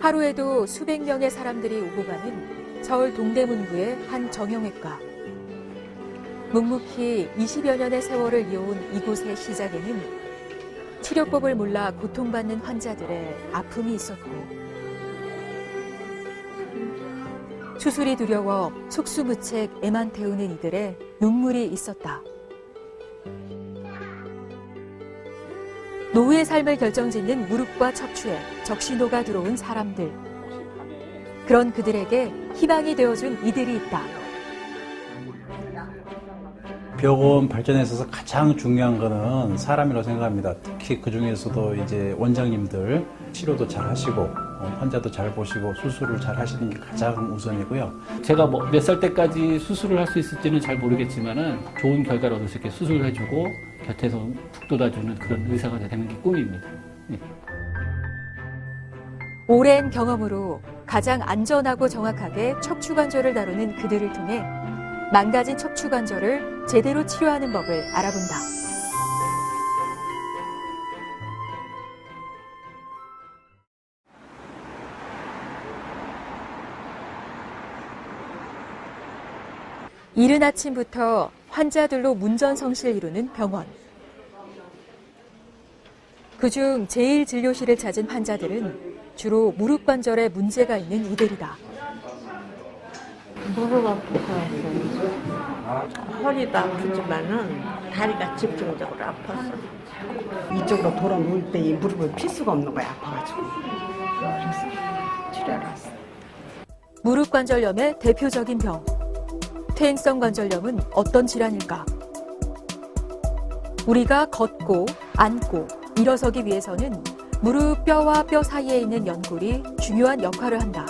하루에도 수백 명의 사람들이 오고 가는 서울 동대문구의 한 정형외과. 묵묵히 20여 년의 세월을 이어온 이곳의 시작에는 치료법을 몰라 고통받는 환자들의 아픔이 있었고 수술이 두려워 속수무책 애만 태우는 이들의 눈물이 있었다. 노후의 삶을 결정짓는 무릎과 척추에 적신호가 들어온 사람들. 그런 그들에게 희망이 되어준 이들이 있다. 병원 발전에 있어서 가장 중요한 거는 사람이라고 생각합니다. 특히 그 중에서도 이제 원장님들 치료도 잘 하시고 어, 환자도 잘 보시고 수술을 잘 하시는 게 가장 우선이고요. 제가 뭐 몇 살 때까지 수술을 할 수 있을지는 잘 모르겠지만은 좋은 결과를 얻을 수 있게 수술을 해주고 곁에서 북 돋아주는 그런 의사가 되는 게 꿈입니다. 예. 오랜 경험으로 가장 안전하고 정확하게 척추관절을 다루는 그들을 통해 망가진 척추 관절을 제대로 치료하는 법을 알아본다. 이른 아침부터 환자들로 문전성시를 이루는 병원. 그중 제일 진료실을 찾은 환자들은 주로 무릎 관절에 문제가 있는 이들이다. 무릎 아프고 했어요. 허리도 아프지만은 다리가 집중적으로 아팠어. 이쪽으로 돌아 누울 때 이 무릎을 필 수가 없는 거야 아파가지고 그래서 치료하러 왔어 무릎 관절염의 대표적인 병. 퇴행성 관절염은 어떤 질환일까? 우리가 걷고 앉고 일어서기 위해서는 무릎 뼈와 뼈 사이에 있는 연골이 중요한 역할을 한다.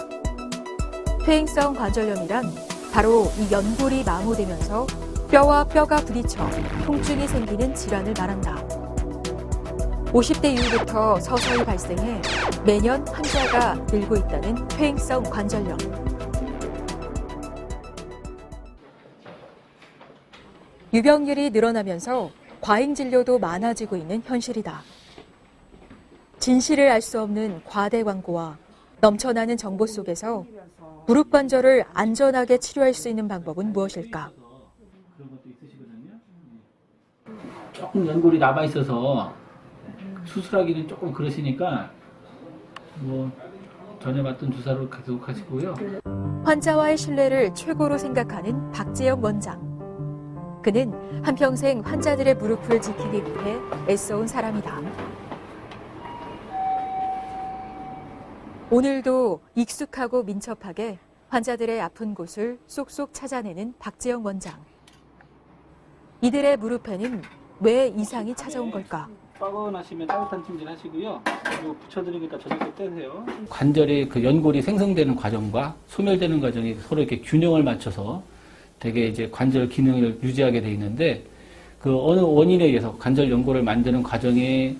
퇴행성 관절염이란 바로 이 연골이 마모되면서 뼈와 뼈가 부딪혀 통증이 생기는 질환을 말한다. 50대 이후부터 서서히 발생해 매년 환자가 늘고 있다는 퇴행성 관절염. 유병률이 늘어나면서 과잉 진료도 많아지고 있는 현실이다. 진실을 알 수 없는 과대 광고와 넘쳐나는 정보 속에서 무릎 관절을 안전하게 치료할 수 있는 방법은 무엇일까? 조금 연골이 남아 있어서 수술하기는 조금 그러시니까 뭐 전에 맞던 주사로 계속 하시고요. 환자와의 신뢰를 최고로 생각하는 박재영 원장. 그는 한평생 환자들의 무릎을 지키기 위해 애써온 사람이다. 오늘도 익숙하고 민첩하게 환자들의 아픈 곳을 쏙쏙 찾아내는 박재영 원장. 이들의 무릎에는 왜 이상이 찾아온 걸까? 뻐근하시면 따뜻한 찜질 하시고요. 그리고 붙여드리니까 저녁에 떼세요. 관절이 그 연골이 생성되는 과정과 소멸되는 과정이 서로 이렇게 균형을 맞춰서 되게 이제 관절 기능을 유지하게 돼 있는데 그 어느 원인에 의해서 관절 연골을 만드는 과정에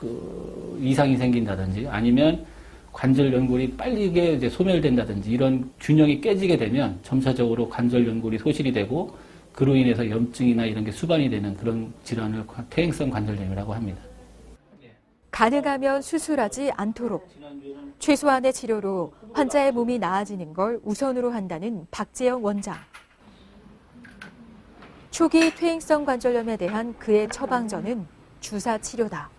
그 이상이 생긴다든지 아니면 관절 연골이 빨리 게 이제 소멸된다든지 이런 균형이 깨지게 되면 점차적으로 관절 연골이 소실이 되고 그로 인해서 염증이나 이런 게 수반이 되는 그런 질환을 퇴행성 관절염이라고 합니다. 가능하면 수술하지 않도록 최소한의 치료로 환자의 몸이 나아지는 걸 우선으로 한다는 박재영 원장. 초기 퇴행성 관절염에 대한 그의 처방전은 주사 치료다.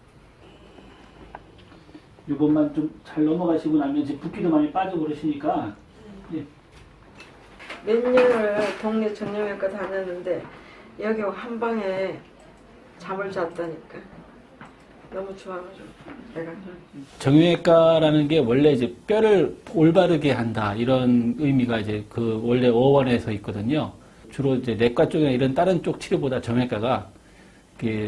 이것만 좀 잘 넘어가시고 나면 이제 붓기도 많이 빠지고 그러시니까 몇 년을 동네 정형외과 다녔는데 여기 한 방에 잠을 잤다니까. 너무 좋아가지고 내가 정형외과라는 게 원래 이제 뼈를 올바르게 한다 이런 의미가 이제 그 원래 어원에서 있거든요. 주로 이제 내과 쪽이나 이런 다른 쪽 치료보다 정형외과가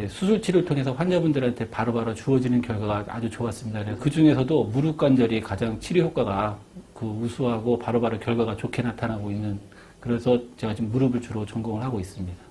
수술 치료를 통해서 환자분들한테 바로바로 주어지는 결과가 아주 좋았습니다. 그 중에서도 무릎 관절이 가장 치료 효과가 그 우수하고 바로바로 결과가 좋게 나타나고 있는 그래서 제가 지금 무릎을 주로 전공을 하고 있습니다.